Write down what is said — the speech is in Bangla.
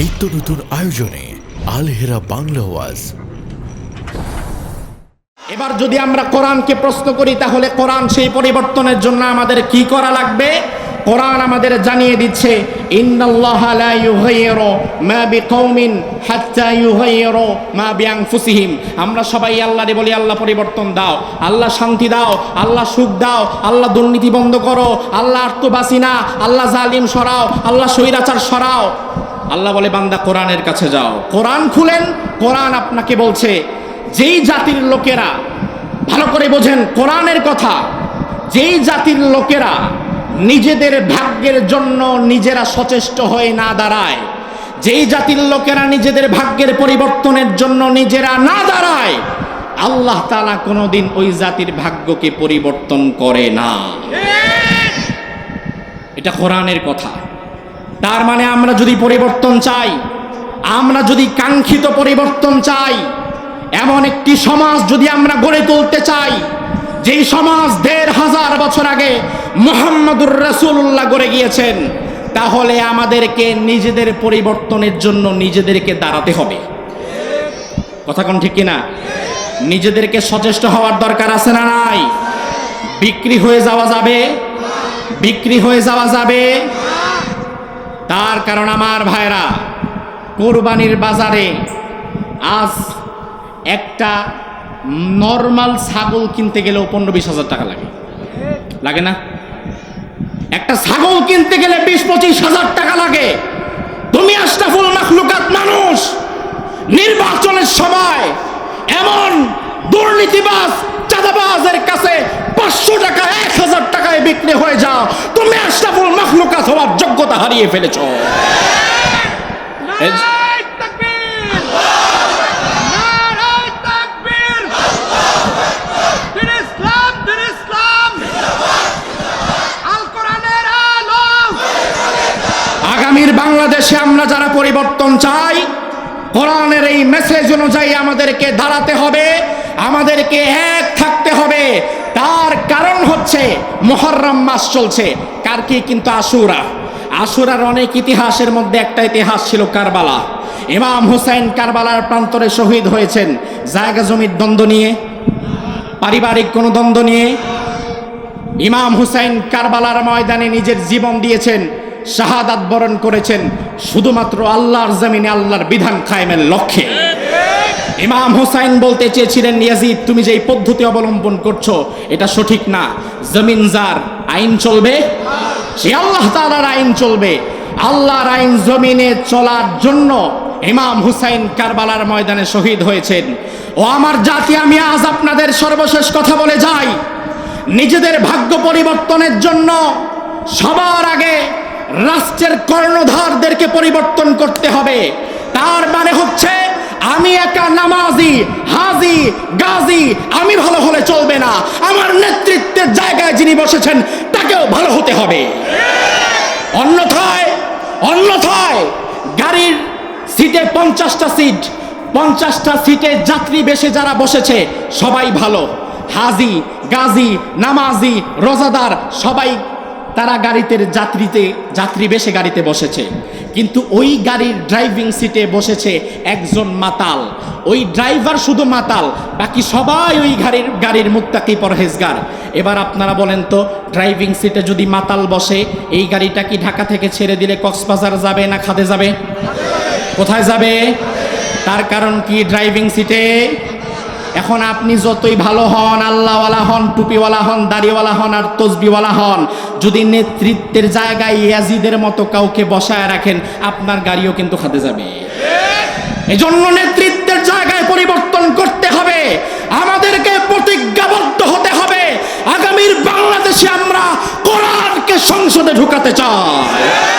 নিত্য নতুন আয়োজনে আলহেরা বাংলা ওয়াজ। এবার যদি আমরা কোরআনকে প্রশ্ন করি, তাহলে কোরআন সেই পরিবর্তনের জন্য আমাদের কি করা লাগবে? কোরআন আমাদের জানিয়ে দিচ্ছে আমরা সবাই আল্লাহরে বলি, আল্লাহ পরিবর্তন দাও, আল্লাহ শান্তি দাও, আল্লাহ সুখ দাও, আল্লাহ দুর্নীতি বন্ধ করো, আল্লাহ আত্মবাসিনা আল্লাহ জালিম সরাও, আল্লাহ স্বৈরাচার সরাও। আল্লাহ বলে, বান্দা, কোরআনের কাছে যাও। কোরআন খুলেন, কোরআন আপনাকে বলছে, যেই জাতির লোকেরা ভালো করে বোঝেন, কোরআনের কথা, যেই জাতির লোকেরা নিজেদের ভাগ্যের জন্য নিজেরা সচেষ্ট হয়ে না দাঁড়ায়, যেই জাতির লোকেরা নিজেদের ভাগ্যের পরিবর্তনের জন্য নিজেরা না দাঁড়ায়, আল্লাহ তালা কোনোদিন ওই জাতির ভাগ্যকে পরিবর্তন করে না। এটা কোরআনের কথা। তার মানে আমরা যদি পরিবর্তন চাই, আমরা যদি কাঙ্ক্ষিত পরিবর্তন চাই, এমন একটি সমাজ যদি আমরা গড়ে তুলতে চাই, যেই সমাজ দেড় হাজার বছর আগে মোহাম্মদুর রসুল্লাহ গড়ে গিয়েছেন, তাহলে আমাদেরকে নিজেদের পরিবর্তনের জন্য নিজেদেরকে দাঁড়াতে হবে। কথা কোন ঠিক কিনা? নিজেদেরকে সচেষ্ট হওয়ার দরকার আছে না নাই? বিক্রি হয়ে যাওয়া যাবে? বিক্রি হয়ে যাওয়া যাবে? তার কারণ আমার ভাইরা, কোরবানির বাজারে আজ একটা নর্মাল ছাগল কিনতে গেলেও পনেরো বিশ হাজার টাকা লাগে। লাগে না? একটা ছাগল কিনতে গেলে বিশ পঁচিশ হাজার টাকা লাগে। তুমি আশরাফুল মাখলুকাত মানুষ, নির্বাচনের সময় এমন দুর্নীতিবাজ চাঁদাবাজের কাছে পাঁচশো টাকা এক হাজার বিক্রি হয়ে যাও। তুমি আশরাফুল মাখলুকাত হওয়ার যোগ্যতা হারিয়ে ফেলেছ। আগামীর বাংলাদেশে আমরা যারা পরিবর্তন চাই কোরআনের এই মেসেজ অনুযায়ী আমাদেরকে দাঁড়াতে হবে আমাদেরকে এক থাকতে হবে। তার কারণ হচ্ছে মোহররম মাস চলছে। কার কি কিন্তু আশুরা? আশুরার অনেক ইতিহাসের মধ্যে একটা ইতিহাস ছিল কারবালা। ইমাম হুসাইন কারবালার প্রান্তরে শহীদ হয়েছেন। জায়গা জমির দ্বন্দ্ব নিয়ে, পারিবারিক কোনো দ্বন্দ্ব নিয়ে ইমাম হুসাইন কারবালার ময়দানে নিজের জীবন দিয়েছেন, শাহাদাত বরণ করেছেন। শুধুমাত্র আল্লাহর জমিনে আল্লাহর বিধান কায়েমের লক্ষ্যে। ইমাম হুসাইন বলতে চেয়েছিলেন, ইয়াজিদ, তুমি যে পদ্ধতি অবলম্বন করছ, এটা সঠিক না। জমিন যার, আইন চলবে? সে আল্লাহ তাআলার আইন চলবে। আল্লাহর আইন জমিনে চলার জন্য ইমাম হুসাইন কারবালার ময়দানে শহীদ হয়েছেন। ও আমার জাতি, আমি আজ আপনাদের সর্বশেষ কথা বলে যাই। নিজেদের ভাগ্য পরিবর্তনের জন্য সবার আগে রাষ্ট্রের কর্ণধারদেরকে পরিবর্তন করতে হবে। তার মানে হচ্ছে আমি একা নামাজি, হাজি, গাজী, আমি ভালো হলে চলবে না। আমার নেতৃত্বের জায়গায় যিনি বসেছেন, তাকেও ভালো হতে হবে। অন্যথায় অন্যথায় গাড়ির সিটে পঞ্চাশটা সিট, পঞ্চাশটা সিটে যাত্রী বেশে যারা বসেছে, সবাই ভালো। হাজি, গাজী, নামাজি, রোজাদার, সবাই তারা গাড়িতে, যাত্রীতে, যাত্রী বেশে গাড়িতে বসেছে। কিন্তু ওই গাড়ির ড্রাইভিং সিটে বসেছে একজন মাতাল। ওই ড্রাইভার শুধু মাতাল, বাকি সবাই ওই গাড়ির গাড়ির মুক্তাকি পরহেজগার। এবার আপনারা বলেন তো ড্রাইভিং সিটে যদি মাতাল বসে, এই গাড়িটা কি ঢাকা থেকে ছেড়ে দিলে কক্সবাজার যাবে না খাদে যাবে? কোথায় যাবে? তার কারণ কি ড্রাইভিং সিটে এখন আপনি যতই ভালো হন, আল্লাহওয়ালা হন, টুপিওয়ালা হন, দাড়িওয়ালা হন আর তসবিওয়ালা হন, যদি নেতৃত্বের জায়গায় ইয়াজিদের মতো কাউকে বসায় রাখেন, আপনার গাড়িও কিন্তু খাতে যাবে। এজন্য নেতৃত্বের জায়গায় পরিবর্তন করতে হবে। আমাদেরকে প্রতিজ্ঞাবদ্ধ হতে হবে। আগামীর বাংলাদেশে আমরা কোরআনকে সংসদে ঢুকাতে চাই।